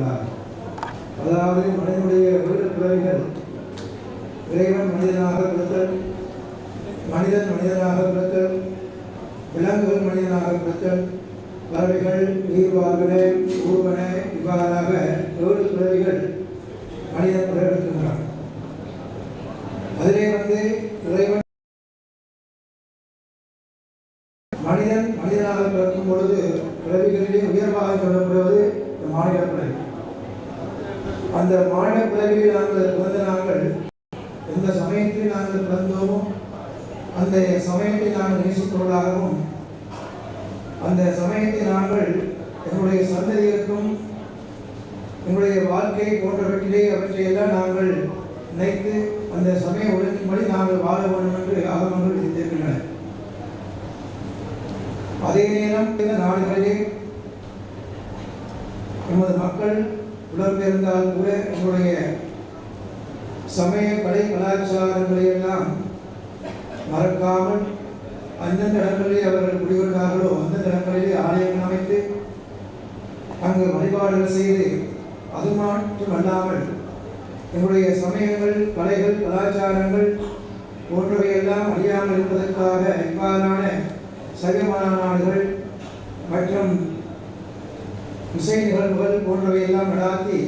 மாதிரி மனிதனுடைய வீடு பிறவிகள் இறைவன் மனிதனாக பிறத்தல் மனிதன் மனிதனாக பிறத்தல் விலங்குகள் மனிதனாக பிறத்தல் பறவைகள் நீர் வாழ்வன ஊர்வன இவ்வாறாக ஏழு பிறவிகள் மனிதன் பிறகுகின்றான் அதிலே வந்து இறைவன் மனிதன் மனிதனாக பிறக்கும் பொழுது பிறவிகளிலே உயர்வாக சொல்லப்படுவது இந்த மாநில பிறவி. அந்த மாநில பிறவியில் நாங்கள் பிறந்த நாங்கள் எந்த சமயத்தில் நாங்கள் பிறந்தோமோ அந்த சமயத்தை நாங்கள் நேசிப்பவர்களாகவும் அந்த சமயத்தை நாங்கள் எங்களுடைய சந்ததிகளுக்கும் எங்களுடைய வாழ்க்கை போன்றவற்றிலே அவற்றையெல்லாம் நாங்கள் நினைத்து அந்த சமய ஒழுங்கின்படி நாங்கள் வாழ வேண்டும் என்று ஆகமங்கள் விதித்திருக்கின்றன. அதே நேரம் இந்த நாடுகளிலே எமது மக்கள் புலம்பெயர்ந்தால் கூட உங்களுடைய சமய கலை கலாச்சாரங்களை எல்லாம் மறக்காமல் அந்தந்த இடங்களிலே அவர்கள் குடிவந்தார்களோ அந்தந்த இடங்களிலே ஆலயங்கள் அமைத்து அங்கு வழிபாடுகள் செய்து அது மட்டும் அல்லாமல் எங்களுடைய சமயங்கள் கலைகள் கலாச்சாரங்கள் போன்றவையெல்லாம் அழியாமல் இருப்பதற்காக இவ்வாறான சகமான நாடுகள் மற்றும் இசை நிகழ்வுகள் போன்றவையெல்லாம் நடாத்தி